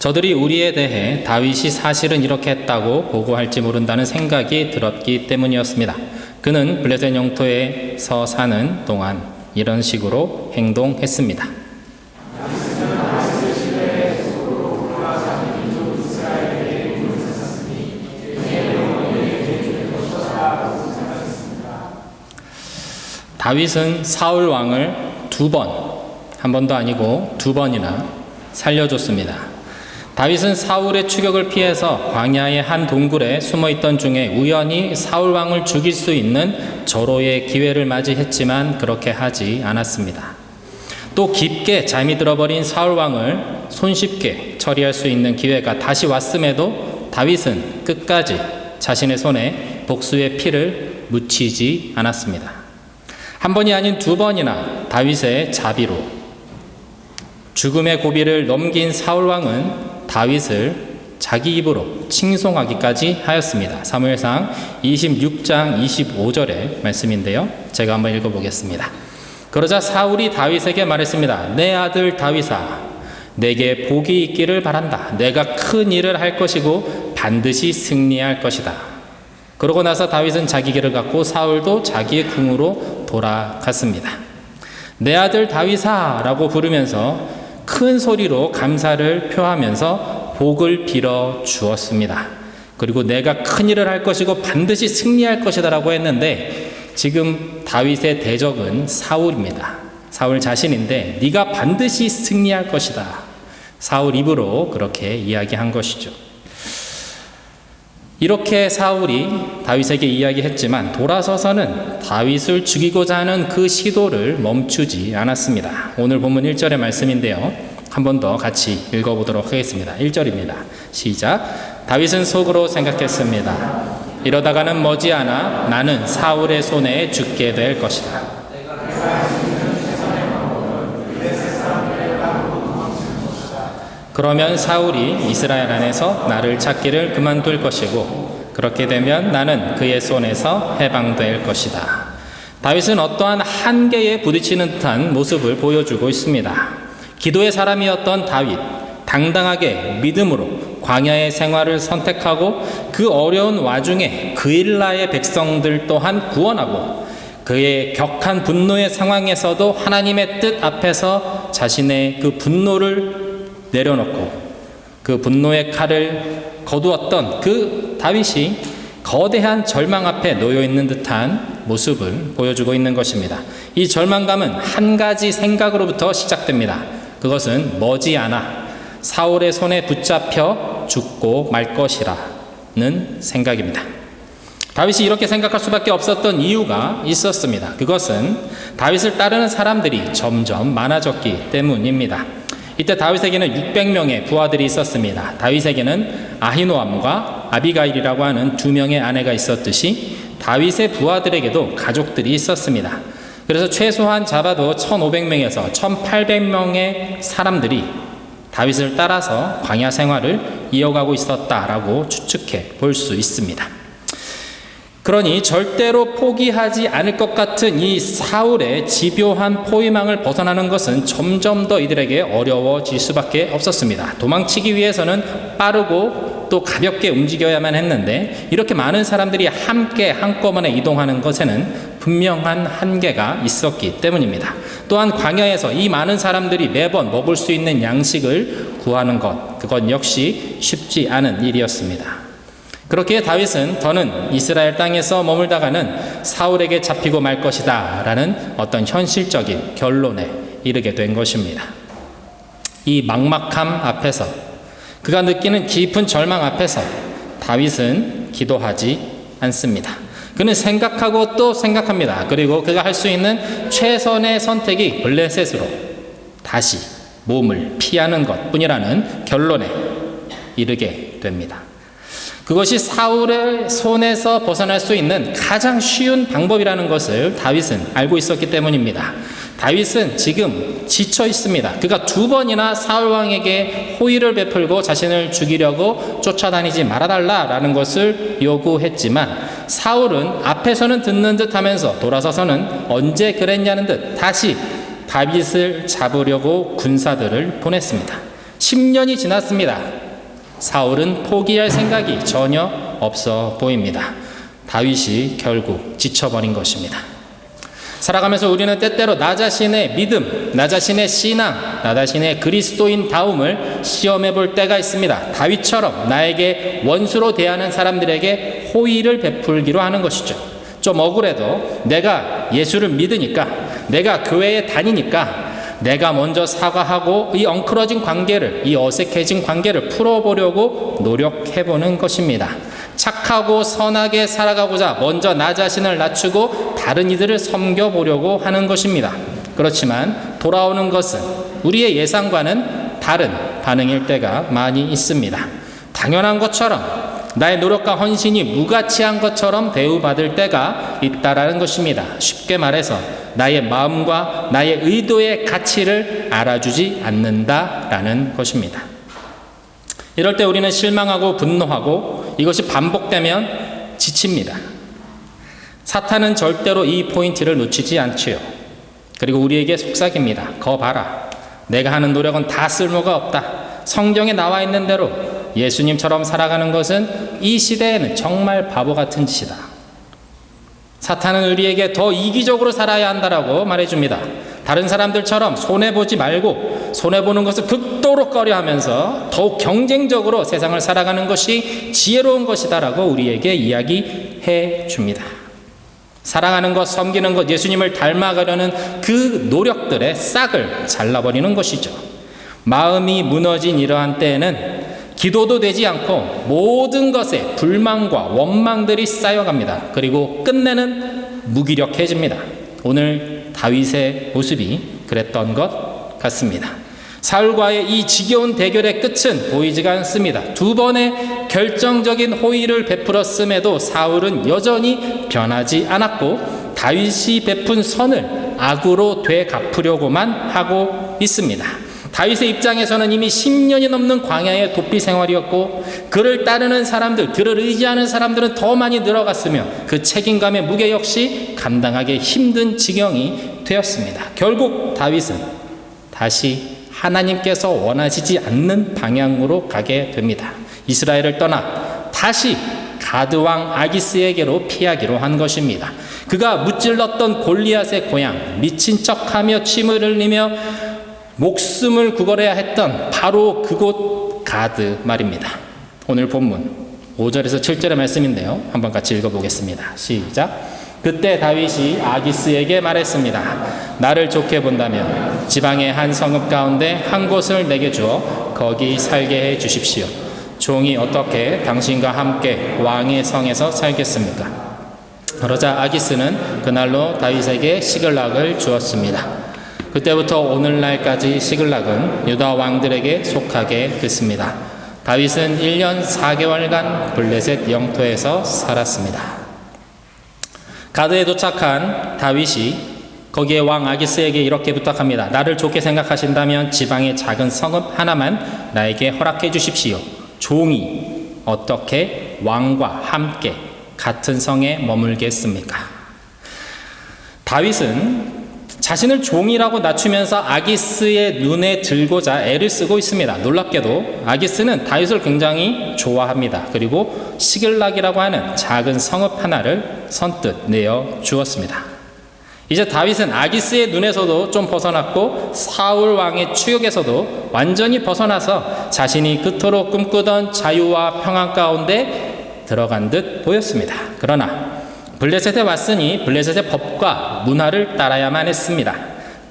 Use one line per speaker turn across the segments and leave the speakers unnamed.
저들이 우리에 대해 다윗이 사실은 이렇게 했다고 보고할지 모른다는 생각이 들었기 때문이었습니다. 그는 블레셋 영토에서 사는 동안 이런 식으로 행동했습니다. 다윗은 사울 왕을 두 번, 한 번도 아니고 두 번이나 살려줬습니다. 다윗은 사울의 추격을 피해서 광야의 한 동굴에 숨어 있던 중에 우연히 사울 왕을 죽일 수 있는 절호의 기회를 맞이했지만 그렇게 하지 않았습니다. 또 깊게 잠이 들어버린 사울 왕을 손쉽게 처리할 수 있는 기회가 다시 왔음에도 다윗은 끝까지 자신의 손에 복수의 피를 묻히지 않았습니다. 한 번이 아닌 두 번이나 다윗의 자비로 죽음의 고비를 넘긴 사울 왕은 다윗을 자기 입으로 칭송하기까지 하였습니다. 사무엘상 26장 25절의 말씀인데요. 제가 한번 읽어보겠습니다. 그러자 사울이 다윗에게 말했습니다. 내 아들 다윗아, 내게 복이 있기를 바란다. 내가 큰 일을 할 것이고 반드시 승리할 것이다. 그러고 나서 다윗은 자기 길을 갖고 사울도 자기의 궁으로 돌아갔습니다. 내 아들 다윗아라고 부르면서 큰 소리로 감사를 표하면서 복을 빌어 주었습니다. 그리고 내가 큰 일을 할 것이고 반드시 승리할 것이다라고 했는데 지금 다윗의 대적은 사울입니다. 사울 자신인데 네가 반드시 승리할 것이다. 사울 입으로 그렇게 이야기한 것이죠. 이렇게 사울이 다윗에게 이야기했지만 돌아서서는 다윗을 죽이고자 하는 그 시도를 멈추지 않았습니다. 오늘 본문 1절의 말씀인데요. 한 번 더 같이 읽어보도록 하겠습니다. 1절입니다. 시작. 다윗은 속으로 생각했습니다. 이러다가는 머지않아 나는 사울의 손에 죽게 될 것이다. 그러면 사울이 이스라엘 안에서 나를 찾기를 그만둘 것이고 그렇게 되면 나는 그의 손에서 해방될 것이다. 다윗은 어떠한 한계에 부딪히는 듯한 모습을 보여주고 있습니다. 기도의 사람이었던 다윗, 당당하게 믿음으로 광야의 생활을 선택하고 그 어려운 와중에 그일라의 백성들 또한 구원하고 그의 격한 분노의 상황에서도 하나님의 뜻 앞에서 자신의 그 분노를 내려놓고 그 분노의 칼을 거두었던 그 다윗이 거대한 절망 앞에 놓여 있는 듯한 모습을 보여주고 있는 것입니다. 이 절망감은 한 가지 생각으로부터 시작됩니다. 그것은 머지않아 사울의 손에 붙잡혀 죽고 말 것이라는 생각입니다. 다윗이 이렇게 생각할 수밖에 없었던 이유가 있었습니다. 그것은 다윗을 따르는 사람들이 점점 많아졌기 때문입니다. 이때 다윗에게는 600명의 부하들이 있었습니다. 다윗에게는 아히노암과 아비가일이라고 하는 두 명의 아내가 있었듯이 다윗의 부하들에게도 가족들이 있었습니다. 그래서 최소한 잡아도 1,500명에서 1,800명의 사람들이 다윗을 따라서 광야 생활을 이어가고 있었다라고 추측해 볼 수 있습니다. 그러니 절대로 포기하지 않을 것 같은 이 사울의 집요한 포위망을 벗어나는 것은 점점 더 이들에게 어려워질 수밖에 없었습니다. 도망치기 위해서는 빠르고 또 가볍게 움직여야만 했는데 이렇게 많은 사람들이 함께 한꺼번에 이동하는 것에는 분명한 한계가 있었기 때문입니다. 또한 광야에서 이 많은 사람들이 매번 먹을 수 있는 양식을 구하는 것, 그건 역시 쉽지 않은 일이었습니다. 그렇게 다윗은 더는 이스라엘 땅에서 머물다가는 사울에게 잡히고 말 것이다 라는 어떤 현실적인 결론에 이르게 된 것입니다. 이 막막함 앞에서 그가 느끼는 깊은 절망 앞에서 다윗은 기도하지 않습니다. 그는 생각하고 또 생각합니다. 그리고 그가 할 수 있는 최선의 선택이 블레셋으로 다시 몸을 피하는 것 뿐이라는 결론에 이르게 됩니다. 그것이 사울의 손에서 벗어날 수 있는 가장 쉬운 방법이라는 것을 다윗은 알고 있었기 때문입니다. 다윗은 지금 지쳐 있습니다. 그가 두 번이나 사울 왕에게 호의를 베풀고 자신을 죽이려고 쫓아다니지 말아달라라는 것을 요구했지만 사울은 앞에서는 듣는 듯 하면서 돌아서서는 언제 그랬냐는 듯 다시 다윗을 잡으려고 군사들을 보냈습니다. 10년이 지났습니다. 사울은 포기할 생각이 전혀 없어 보입니다. 다윗이 결국 지쳐버린 것입니다. 살아가면서 우리는 때때로 나 자신의 믿음, 나 자신의 신앙, 나 자신의 그리스도인 다움을 시험해 볼 때가 있습니다. 다윗처럼 나에게 원수로 대하는 사람들에게 호의를 베풀기로 하는 것이죠. 좀 억울해도 내가 예수를 믿으니까, 내가 교회에 다니니까, 내가 먼저 사과하고 이 엉클어진 관계를, 이 어색해진 관계를 풀어보려고 노력해보는 것입니다. 착하고 선하게 살아가고자 먼저 나 자신을 낮추고 다른 이들을 섬겨보려고 하는 것입니다. 그렇지만 돌아오는 것은 우리의 예상과는 다른 반응일 때가 많이 있습니다. 당연한 것처럼 나의 노력과 헌신이 무가치한 것처럼 대우받을 때가 있다라는 것입니다. 쉽게 말해서 나의 마음과 나의 의도의 가치를 알아주지 않는다라는 것입니다. 이럴 때 우리는 실망하고 분노하고 이것이 반복되면 지칩니다. 사탄은 절대로 이 포인트를 놓치지 않지요. 그리고 우리에게 속삭입니다. 거 봐라. 내가 하는 노력은 다 쓸모가 없다. 성경에 나와 있는 대로 예수님처럼 살아가는 것은 이 시대에는 정말 바보 같은 짓이다. 사탄은 우리에게 더 이기적으로 살아야 한다라고 말해줍니다. 다른 사람들처럼 손해보지 말고 손해보는 것을 극도로 꺼려 하면서 더욱 경쟁적으로 세상을 살아가는 것이 지혜로운 것이다라고 우리에게 이야기해 줍니다. 사랑하는 것, 섬기는 것, 예수님을 닮아가려는 그 노력들의 싹을 잘라버리는 것이죠. 마음이 무너진 이러한 때에는 기도도 되지 않고 모든 것에 불만과 원망들이 쌓여갑니다. 그리고 끝내는 무기력해집니다. 오늘 다윗의 모습이 그랬던 것 같습니다. 사울과의 이 지겨운 대결의 끝은 보이지가 않습니다. 두 번의 결정적인 호의를 베풀었음에도 사울은 여전히 변하지 않았고 다윗이 베푼 선을 악으로 되갚으려고만 하고 있습니다. 다윗의 입장에서는 이미 10년이 넘는 광야의 도피 생활이었고 그를 따르는 사람들, 그를 의지하는 사람들은 더 많이 늘어갔으며 그 책임감의 무게 역시 감당하기 힘든 지경이 되었습니다. 결국 다윗은 다시 하나님께서 원하시지 않는 방향으로 가게 됩니다. 이스라엘을 떠나 다시 가드왕 아기스에게로 피하기로 한 것입니다. 그가 무찔렀던 골리앗의 고향, 미친 척하며 침을 흘리며 목숨을 구걸해야 했던 바로 그곳 가드 말입니다. 오늘 본문 5절에서 7절의 말씀인데요. 한번 같이 읽어보겠습니다. 시작. 그때 다윗이 아기스에게 말했습니다. 나를 좋게 본다면 지방의 한 성읍 가운데 한 곳을 내게 주어 거기 살게 해 주십시오. 종이 어떻게 당신과 함께 왕의 성에서 살겠습니까? 그러자 아기스는 그날로 다윗에게 시글락을 주었습니다. 그때부터 오늘날까지 시글락은 유다 왕들에게 속하게 됐습니다. 다윗은 1년 4개월간 블레셋 영토에서 살았습니다. 가드에 도착한 다윗이 거기에 왕 아기스에게 이렇게 부탁합니다. 나를 좋게 생각하신다면 지방의 작은 성읍 하나만 나에게 허락해 주십시오. 종이 어떻게 왕과 함께 같은 성에 머물겠습니까? 다윗은 자신을 종이라고 낮추면서 아기스의 눈에 들고자 애를 쓰고 있습니다. 놀랍게도 아기스는 다윗을 굉장히 좋아합니다. 그리고 시글락이라고 하는 작은 성읍 하나를 선뜻 내어 주었습니다. 이제 다윗은 아기스의 눈에서도 좀 벗어났고 사울 왕의 추격에서도 완전히 벗어나서 자신이 그토록 꿈꾸던 자유와 평안 가운데 들어간 듯 보였습니다. 그러나 블레셋에 왔으니 블레셋의 법과 문화를 따라야만 했습니다.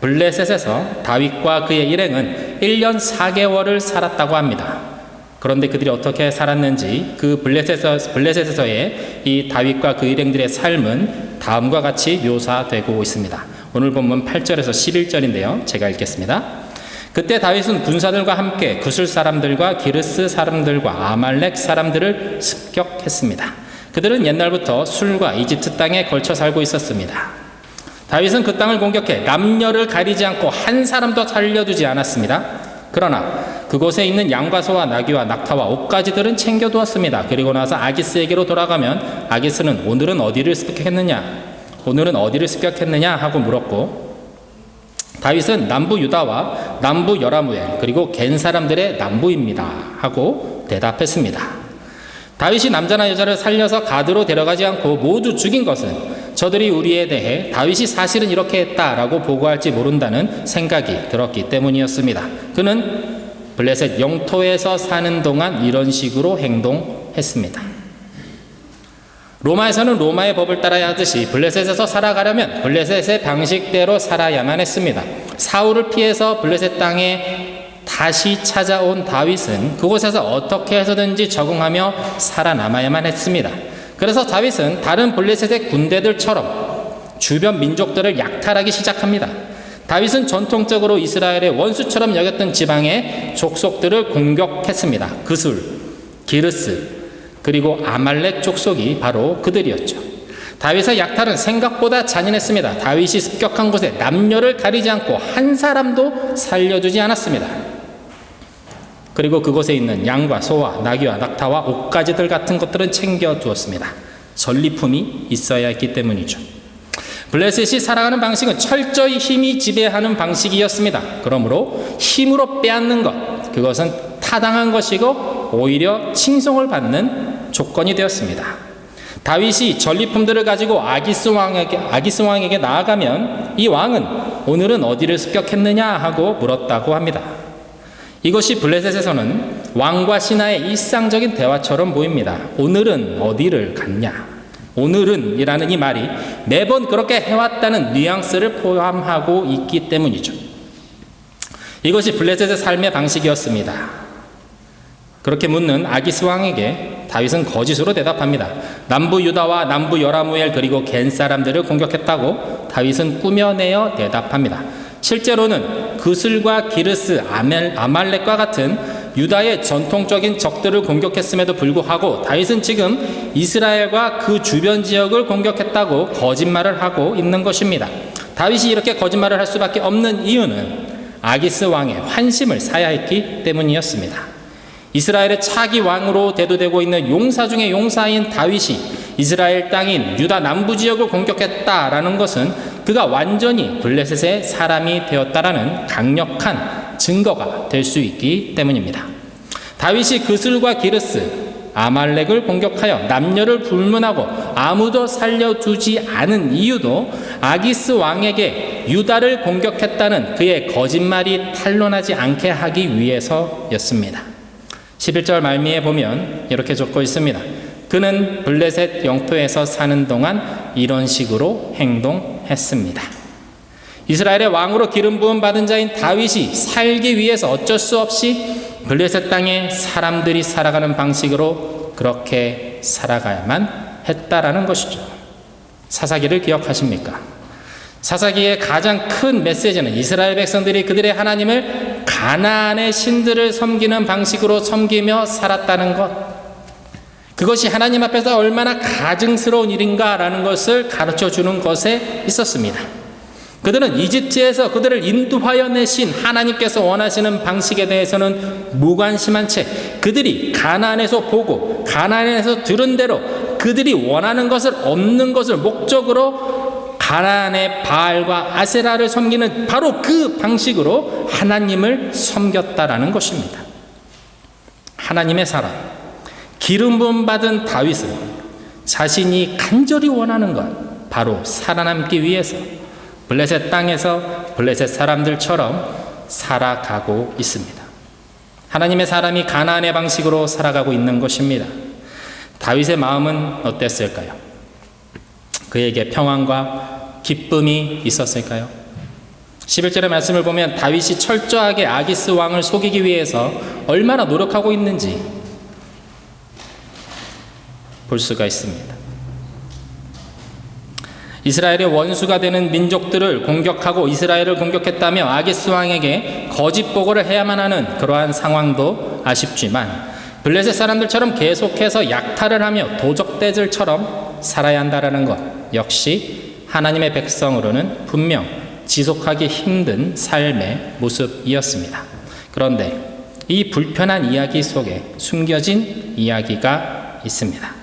블레셋에서 다윗과 그의 일행은 1년 4개월을 살았다고 합니다. 그런데 그들이 어떻게 살았는지 그 블레셋에서, 블레셋에서의 이 다윗과 그 일행들의 삶은 다음과 같이 묘사되고 있습니다. 오늘 본문 8절에서 11절인데요. 제가 읽겠습니다. 그때 다윗은 군사들과 함께 구슬 사람들과 기르스 사람들과 아말렉 사람들을 습격했습니다. 그들은 옛날부터 술과 이집트 땅에 걸쳐 살고 있었습니다. 다윗은 그 땅을 공격해 남녀를 가리지 않고 한 사람도 살려두지 않았습니다. 그러나 그곳에 있는 양과 소와 나귀와 낙타와 옷가지들은 챙겨두었습니다. 그리고 나서 아기스에게로 돌아가면 아기스는 오늘은 어디를 습격했느냐? 오늘은 어디를 습격했느냐? 하고 물었고 다윗은 남부 유다와 남부 여라무엘 그리고 겐 사람들의 남부입니다 하고 대답했습니다. 다윗이 남자나 여자를 살려서 가드로 데려가지 않고 모두 죽인 것은 저들이 우리에 대해 다윗이 사실은 이렇게 했다라고 보고할지 모른다는 생각이 들었기 때문이었습니다. 그는 블레셋 영토에서 사는 동안 이런 식으로 행동했습니다. 로마에서는 로마의 법을 따라야 하듯이 블레셋에서 살아가려면 블레셋의 방식대로 살아야만 했습니다. 사울을 피해서 블레셋 땅에 다시 찾아온 다윗은 그곳에서 어떻게 해서든지 적응하며 살아남아야만 했습니다. 그래서 다윗은 다른 블레셋의 군대들처럼 주변 민족들을 약탈하기 시작합니다. 다윗은 전통적으로 이스라엘의 원수처럼 여겼던 지방의 족속들을 공격했습니다. 그술, 기르스, 그리고 아말렉 족속이 바로 그들이었죠. 다윗의 약탈은 생각보다 잔인했습니다. 다윗이 습격한 곳에 남녀를 가리지 않고 한 사람도 살려주지 않았습니다. 그리고 그곳에 있는 양과 소와 나귀와 낙타와 옷가지들 같은 것들은 챙겨 두었습니다. 전리품이 있어야 했기 때문이죠. 블레셋이 살아가는 방식은 철저히 힘이 지배하는 방식이었습니다. 그러므로 힘으로 빼앗는 것, 그것은 타당한 것이고 오히려 칭송을 받는 조건이 되었습니다. 다윗이 전리품들을 가지고 아기스 왕에게 아기스 왕에게 나아가면 이 왕은 오늘은 어디를 습격했느냐 하고 물었다고 합니다. 이것이 블레셋에서는 왕과 신하의 일상적인 대화처럼 보입니다. 오늘은 어디를 갔냐? 오늘은 이라는 이 말이 매번 그렇게 해왔다는 뉘앙스를 포함하고 있기 때문이죠. 이것이 블레셋의 삶의 방식이었습니다. 그렇게 묻는 아기스 왕에게 다윗은 거짓으로 대답합니다. 남부 유다와 남부 여라무엘 그리고 겐 사람들을 공격했다고 다윗은 꾸며내어 대답합니다. 실제로는 그슬과 기르스, 아멜, 아말렉과 같은 유다의 전통적인 적들을 공격했음에도 불구하고 다윗은 지금 이스라엘과 그 주변 지역을 공격했다고 거짓말을 하고 있는 것입니다. 다윗이 이렇게 거짓말을 할 수밖에 없는 이유는 아기스 왕의 환심을 사야 했기 때문이었습니다. 이스라엘의 차기 왕으로 대도되고 있는 용사 중의 용사인 다윗이 이스라엘 땅인 유다 남부 지역을 공격했다라는 것은 그가 완전히 블레셋의 사람이 되었다라는 강력한 증거가 될 수 있기 때문입니다. 다윗이 그슬과 기르스, 아말렉을 공격하여 남녀를 불문하고 아무도 살려두지 않은 이유도 아기스 왕에게 유다를 공격했다는 그의 거짓말이 탄로나지 않게 하기 위해서였습니다. 11절 말미에 보면 이렇게 적고 있습니다. 그는 블레셋 영토에서 사는 동안 이런 식으로 행동 했습니다. 이스라엘의 왕으로 기름 부음 받은 자인 다윗이 살기 위해서 어쩔 수 없이 블레셋 땅에 사람들이 살아가는 방식으로 그렇게 살아가야만 했다라는 것이죠. 사사기를 기억하십니까? 사사기의 가장 큰 메시지는 이스라엘 백성들이 그들의 하나님을 가나안의 신들을 섬기는 방식으로 섬기며 살았다는 것. 그것이 하나님 앞에서 얼마나 가증스러운 일인가라는 것을 가르쳐 주는 것에 있었습니다. 그들은 이집트에서 그들을 인도하여 내신 하나님께서 원하시는 방식에 대해서는 무관심한 채 그들이 가나안에서 보고 가나안에서 들은 대로 그들이 원하는 것을 얻는 것을 목적으로 가나안의 바알과 아세라를 섬기는 바로 그 방식으로 하나님을 섬겼다라는 것입니다. 하나님의 사람 기름 부음 받은 다윗은 자신이 간절히 원하는 것 바로 살아남기 위해서 블레셋 땅에서 블레셋 사람들처럼 살아가고 있습니다. 하나님의 사람이 가나안의 방식으로 살아가고 있는 것입니다. 다윗의 마음은 어땠을까요? 그에게 평안과 기쁨이 있었을까요? 11절의 말씀을 보면 다윗이 철저하게 아기스 왕을 속이기 위해서 얼마나 노력하고 있는지 볼 수가 있습니다. 이스라엘의 원수가 되는 민족들을 공격하고 이스라엘을 공격했다며 아기스 왕에게 거짓 보고를 해야만 하는 그러한 상황도 아쉽지만 블레셋 사람들처럼 계속해서 약탈을 하며 도적대들처럼 살아야 한다라는 것 역시 하나님의 백성으로는 분명 지속하기 힘든 삶의 모습이었습니다. 그런데 이 불편한 이야기 속에 숨겨진 이야기가 있습니다.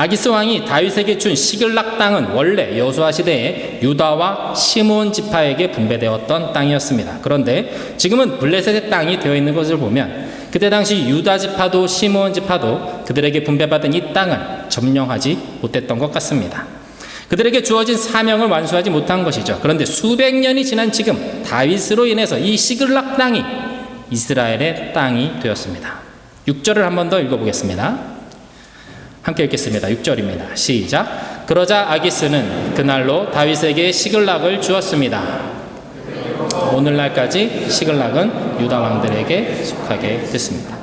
아기스 왕이 다윗에게 준 시글락 땅은 원래 여호수아 시대에 유다와 시므온 지파에게 분배되었던 땅이었습니다. 그런데 지금은 블레셋의 땅이 되어 있는 것을 보면 그때 당시 유다 지파도 시므온 지파도 그들에게 분배받은 이 땅을 점령하지 못했던 것 같습니다. 그들에게 주어진 사명을 완수하지 못한 것이죠. 그런데 수백 년이 지난 지금 다윗으로 인해서 이 시글락 땅이 이스라엘의 땅이 되었습니다. 6절을 한 번 더 읽어보겠습니다. 함께 읽겠습니다. 6절입니다. 시작. 그러자 아기스는 그날로 다윗에게 시글락을 주었습니다. 오늘날까지 시글락은 유다 왕들에게 속하게 됐습니다.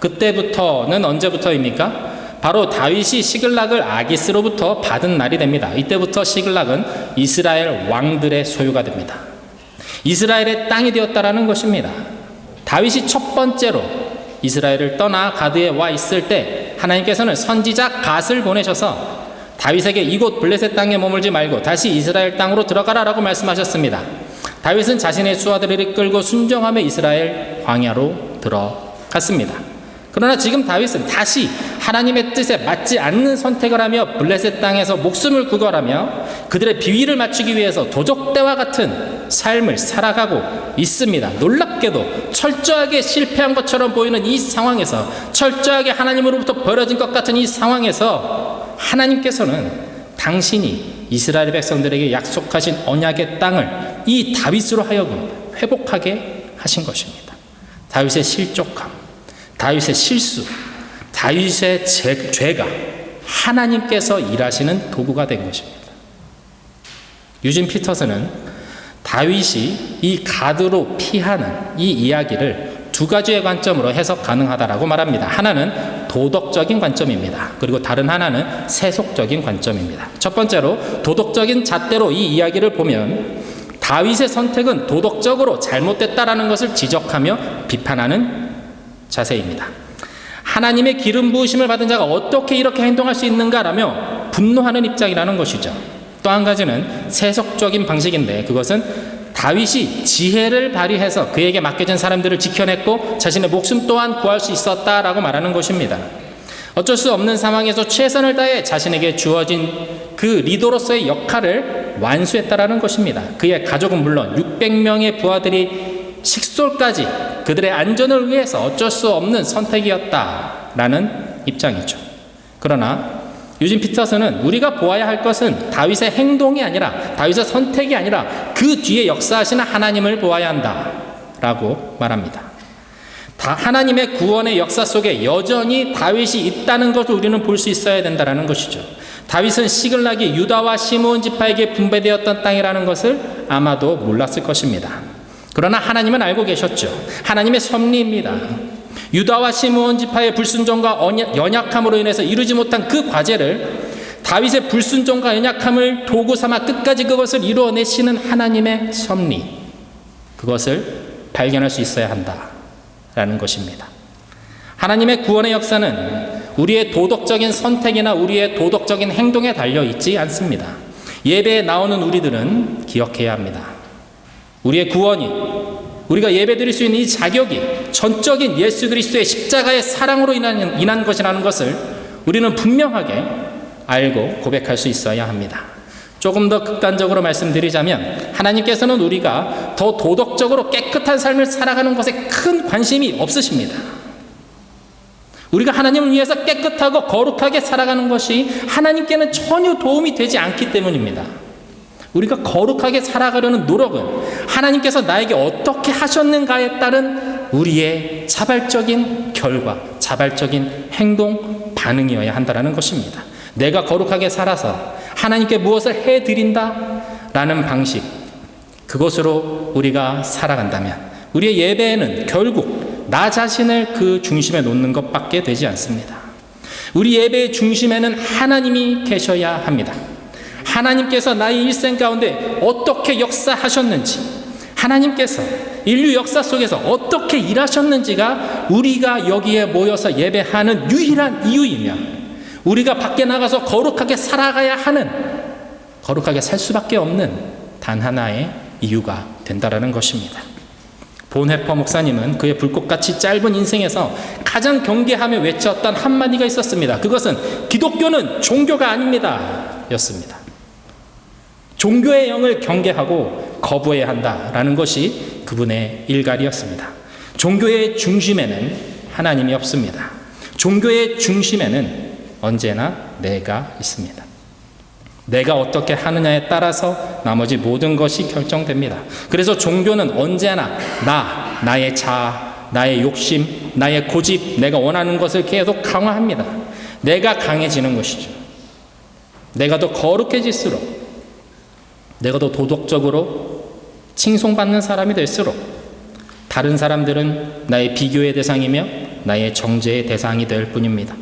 그때부터는 언제부터입니까? 바로 다윗이 시글락을 아기스로부터 받은 날이 됩니다. 이때부터 시글락은 이스라엘 왕들의 소유가 됩니다. 이스라엘의 땅이 되었다라는 것입니다. 다윗이 첫 번째로 이스라엘을 떠나 가드에 와 있을 때 하나님께서는 선지자 갓을 보내셔서 다윗에게 이곳 블레셋 땅에 머물지 말고 다시 이스라엘 땅으로 들어가라라고 말씀하셨습니다. 다윗은 자신의 수하들을 이끌고 순정함에 이스라엘 광야로 들어갔습니다. 그러나 지금 다윗은 다시 하나님의 뜻에 맞지 않는 선택을 하며 블레셋 땅에서 목숨을 구걸하며 그들의 비위를 맞추기 위해서 도적대와 같은 삶을 살아가고 있습니다. 놀랍게도 철저하게 실패한 것처럼 보이는 이 상황에서 철저하게 하나님으로부터 버려진 것 같은 이 상황에서 하나님께서는 당신이 이스라엘 백성들에게 약속하신 언약의 땅을 이 다윗으로 하여금 회복하게 하신 것입니다. 다윗의 실족함, 다윗의 실수, 다윗의 제, 죄가 하나님께서 일하시는 도구가 된 것입니다. 유진 피터스는 다윗이 이 가드로 피하는 이 이야기를 두 가지의 관점으로 해석 가능하다라고 말합니다. 하나는 도덕적인 관점입니다. 그리고 다른 하나는 세속적인 관점입니다. 첫 번째로 도덕적인 잣대로 이 이야기를 보면 다윗의 선택은 도덕적으로 잘못됐다라는 것을 지적하며 비판하는 자세입니다. 하나님의 기름 부으심을 받은 자가 어떻게 이렇게 행동할 수 있는가라며 분노하는 입장이라는 것이죠. 또 한 가지는 세속적인 방식인데 그것은 다윗이 지혜를 발휘해서 그에게 맡겨진 사람들을 지켜냈고 자신의 목숨 또한 구할 수 있었다라고 말하는 것입니다. 어쩔 수 없는 상황에서 최선을 다해 자신에게 주어진 그 리더로서의 역할을 완수했다라는 것입니다. 그의 가족은 물론 600명의 부하들이 식솔까지 그들의 안전을 위해서 어쩔 수 없는 선택이었다라는 입장이죠. 그러나 유진 피터슨은 우리가 보아야 할 것은 다윗의 행동이 아니라 다윗의 선택이 아니라 그 뒤에 역사하시는 하나님을 보아야 한다 라고 말합니다. 다 하나님의 구원의 역사 속에 여전히 다윗이 있다는 것을 우리는 볼 수 있어야 된다는 것이죠. 다윗은 시글락이 유다와 시므온 지파에게 분배되었던 땅이라는 것을 아마도 몰랐을 것입니다. 그러나 하나님은 알고 계셨죠. 하나님의 섭리입니다. 유다와 시므온 지파의 불순종과 연약함으로 인해서 이루지 못한 그 과제를 다윗의 불순종과 연약함을 도구 삼아 끝까지 그것을 이루어내시는 하나님의 섭리 그것을 발견할 수 있어야 한다라는 것입니다. 하나님의 구원의 역사는 우리의 도덕적인 선택이나 우리의 도덕적인 행동에 달려 있지 않습니다. 예배에 나오는 우리들은 기억해야 합니다. 우리의 구원이 우리가 예배드릴 수 있는 이 자격이 전적인 예수 그리스도의 십자가의 사랑으로 인한, 인한 것이라는 것을 우리는 분명하게 알고 고백할 수 있어야 합니다. 조금 더 극단적으로 말씀드리자면 하나님께서는 우리가 더 도덕적으로 깨끗한 삶을 살아가는 것에 큰 관심이 없으십니다. 우리가 하나님을 위해서 깨끗하고 거룩하게 살아가는 것이 하나님께는 전혀 도움이 되지 않기 때문입니다. 우리가 거룩하게 살아가려는 노력은 하나님께서 나에게 어떻게 하셨는가에 따른 우리의 자발적인 결과, 자발적인 행동, 반응이어야 한다는 것입니다. 내가 거룩하게 살아서 하나님께 무엇을 해 드린다? 라는 방식, 그것으로 우리가 살아간다면 우리의 예배에는 결국 나 자신을 그 중심에 놓는 것밖에 되지 않습니다. 우리 예배의 중심에는 하나님이 계셔야 합니다. 하나님께서 나의 일생 가운데 어떻게 역사하셨는지, 하나님께서 인류 역사 속에서 어떻게 일하셨는지가 우리가 여기에 모여서 예배하는 유일한 이유이며, 우리가 밖에 나가서 거룩하게 살아가야 하는, 거룩하게 살 수밖에 없는 단 하나의 이유가 된다라는 것입니다. 본회퍼 목사님은 그의 불꽃같이 짧은 인생에서 가장 경계하며 외쳤던 한마디가 있었습니다. 그것은 기독교는 종교가 아닙니다. 였습니다. 종교의 영을 경계하고 거부해야 한다라는 것이 그분의 일갈이었습니다. 종교의 중심에는 하나님이 없습니다. 종교의 중심에는 언제나 내가 있습니다. 내가 어떻게 하느냐에 따라서 나머지 모든 것이 결정됩니다. 그래서 종교는 언제나 나, 나의 자아, 나의 욕심, 나의 고집, 내가 원하는 것을 계속 강화합니다. 내가 강해지는 것이죠. 내가 더 거룩해질수록, 내가 더 도덕적으로 칭송받는 사람이 될수록, 다른 사람들은 나의 비교의 대상이며 나의 정죄의 대상이 될 뿐입니다.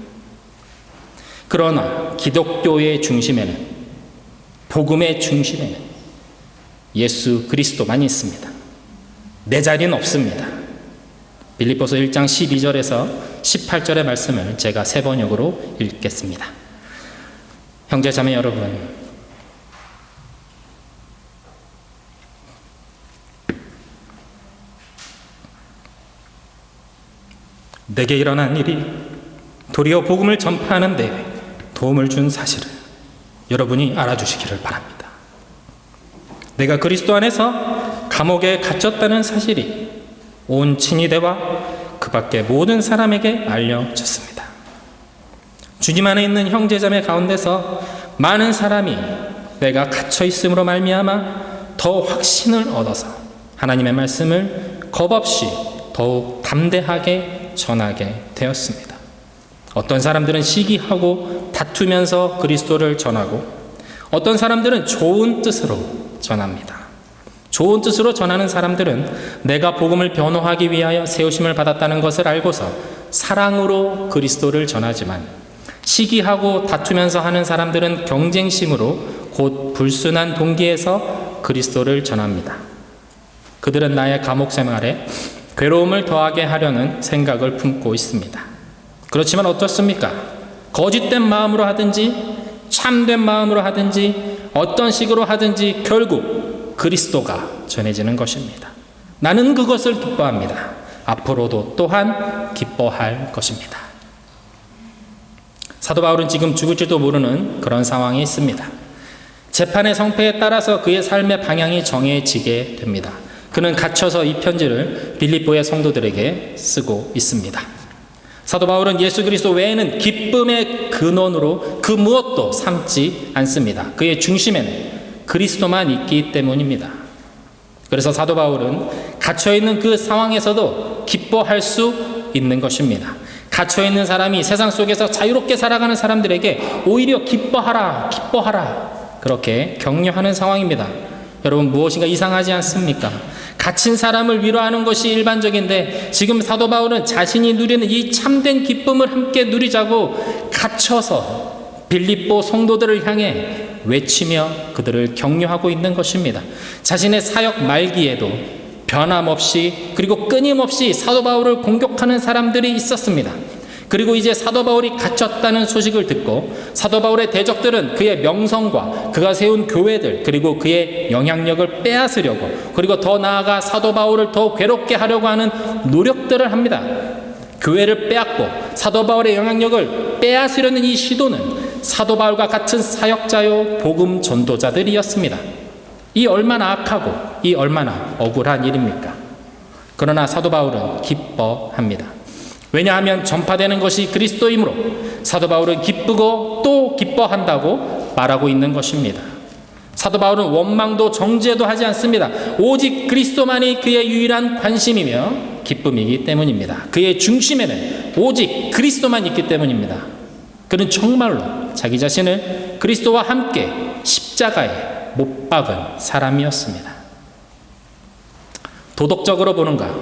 그러나 기독교의 중심에는 복음의 중심에는 예수 그리스도만 있습니다. 내 자리는 없습니다. 빌립보서 1장 12절에서 18절의 말씀을 제가 세 번역으로 읽겠습니다. 형제 자매 여러분, 내게 일어난 일이 도리어 복음을 전파하는 데 도움을 준 사실을 여러분이 알아주시기를 바랍니다. 내가 그리스도 안에서 감옥에 갇혔다는 사실이 온 친위대와 그 밖의 모든 사람에게 알려졌습니다. 주님 안에 있는 형제자매 가운데서 많은 사람이 내가 갇혀 있음으로 말미암아 더 확신을 얻어서 하나님의 말씀을 겁없이 더욱 담대하게 전하게 되었습니다. 어떤 사람들은 시기하고 다투면서 그리스도를 전하고 어떤 사람들은 좋은 뜻으로 전합니다. 좋은 뜻으로 전하는 사람들은 내가 복음을 변호하기 위하여 세우심을 받았다는 것을 알고서 사랑으로 그리스도를 전하지만 시기하고 다투면서 하는 사람들은 경쟁심으로 곧 불순한 동기에서 그리스도를 전합니다. 그들은 나의 감옥 생활에 괴로움을 더하게 하려는 생각을 품고 있습니다. 그렇지만 어떻습니까? 거짓된 마음으로 하든지 참된 마음으로 하든지 어떤 식으로 하든지 결국 그리스도가 전해지는 것입니다. 나는 그것을 기뻐합니다. 앞으로도 또한 기뻐할 것입니다. 사도 바울은 지금 죽을지도 모르는 그런 상황이 있습니다. 재판의 성패에 따라서 그의 삶의 방향이 정해지게 됩니다. 그는 갇혀서 이 편지를 빌립보의 성도들에게 쓰고 있습니다. 사도 바울은 예수 그리스도 외에는 기쁨의 근원으로 그 무엇도 삼지 않습니다. 그의 중심에는 그리스도만 있기 때문입니다. 그래서 사도 바울은 갇혀 있는 그 상황에서도 기뻐할 수 있는 것입니다. 갇혀 있는 사람이 세상 속에서 자유롭게 살아가는 사람들에게 오히려 기뻐하라, 기뻐하라 그렇게 격려하는 상황입니다. 여러분 무엇인가 이상하지 않습니까? 갇힌 사람을 위로하는 것이 일반적인데 지금 사도 바울은 자신이 누리는 이 참된 기쁨을 함께 누리자고 갇혀서 빌립보 성도들을 향해 외치며 그들을 격려하고 있는 것입니다. 자신의 사역 말기에도 변함없이 그리고 끊임없이 사도 바울을 공격하는 사람들이 있었습니다. 그리고 이제 사도 바울이 갇혔다는 소식을 듣고 사도 바울의 대적들은 그의 명성과 그가 세운 교회들 그리고 그의 영향력을 빼앗으려고 그리고 더 나아가 사도 바울을 더 괴롭게 하려고 하는 노력들을 합니다. 교회를 빼앗고 사도 바울의 영향력을 빼앗으려는 이 시도는 사도 바울과 같은 사역자요 복음 전도자들이었습니다. 이 얼마나 악하고 이 얼마나 억울한 일입니까? 그러나 사도 바울은 기뻐합니다. 왜냐하면 전파되는 것이 그리스도이므로 사도 바울은 기쁘고 또 기뻐한다고 말하고 있는 것입니다. 사도 바울은 원망도 정죄도 하지 않습니다. 오직 그리스도만이 그의 유일한 관심이며 기쁨이기 때문입니다. 그의 중심에는 오직 그리스도만 있기 때문입니다. 그는 정말로 자기 자신을 그리스도와 함께 십자가에 못 박은 사람이었습니다. 도덕적으로 보는가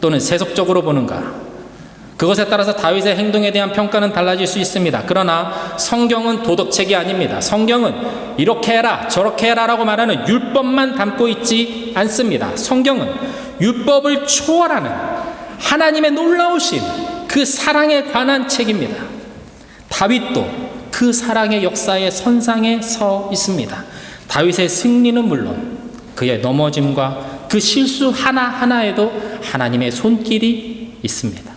또는 세속적으로 보는가 그것에 따라서 다윗의 행동에 대한 평가는 달라질 수 있습니다. 그러나 성경은 도덕책이 아닙니다. 성경은 이렇게 해라, 저렇게 해라라고 말하는 율법만 담고 있지 않습니다. 성경은 율법을 초월하는 하나님의 놀라우신 그 사랑에 관한 책입니다. 다윗도 그 사랑의 역사의 선상에 서 있습니다. 다윗의 승리는 물론 그의 넘어짐과 그 실수 하나하나에도 하나님의 손길이 있습니다.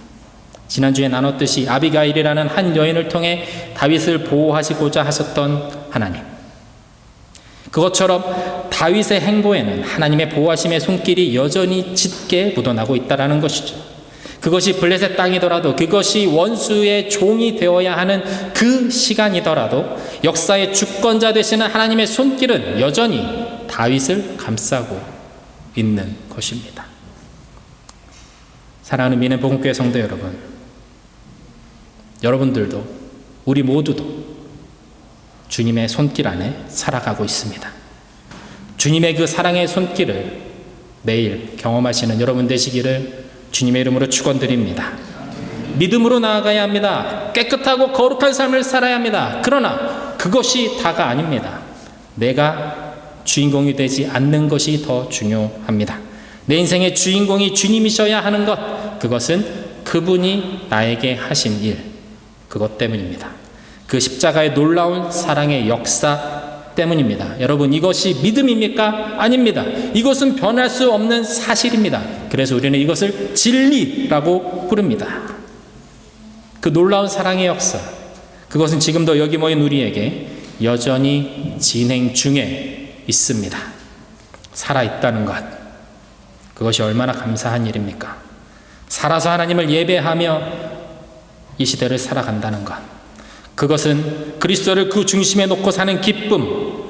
지난주에 나눴듯이 아비가일이라는 한 여인을 통해 다윗을 보호하시고자 하셨던 하나님. 그것처럼 다윗의 행보에는 하나님의 보호하심의 손길이 여전히 짙게 묻어나고 있다라는 것이죠. 그것이 블레셋 땅이더라도 그것이 원수의 종이 되어야 하는 그 시간이더라도 역사의 주권자 되시는 하나님의 손길은 여전히 다윗을 감싸고 있는 것입니다. 사랑하는 미는 복음교회 성도 여러분, 여러분들도 우리 모두도 주님의 손길 안에 살아가고 있습니다. 주님의 그 사랑의 손길을 매일 경험하시는 여러분 되시기를 주님의 이름으로 축원드립니다. 믿음으로 나아가야 합니다. 깨끗하고 거룩한 삶을 살아야 합니다. 그러나 그것이 다가 아닙니다. 내가 주인공이 되지 않는 것이 더 중요합니다. 내 인생의 주인공이 주님이셔야 하는 것, 그것은 그분이 나에게 하신 일, 그것 때문입니다. 그 십자가의 놀라운 사랑의 역사 때문입니다. 여러분, 이것이 믿음입니까? 아닙니다. 이것은 변할 수 없는 사실입니다. 그래서 우리는 이것을 진리라고 부릅니다. 그 놀라운 사랑의 역사, 그것은 지금도 여기 모인 우리에게 여전히 진행 중에 있습니다. 살아있다는 것. 그것이 얼마나 감사한 일입니까? 살아서 하나님을 예배하며 이 시대를 살아간다는 것. 그것은 그리스도를 그 중심에 놓고 사는 기쁨,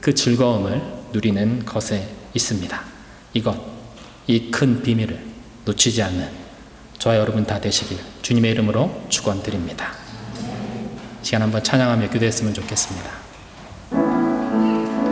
그 즐거움을 누리는 것에 있습니다. 이것, 이 큰 비밀을 놓치지 않는 저와 여러분 다 되시길 주님의 이름으로 축원드립니다. 시간 한번 찬양하며 기도했으면 좋겠습니다.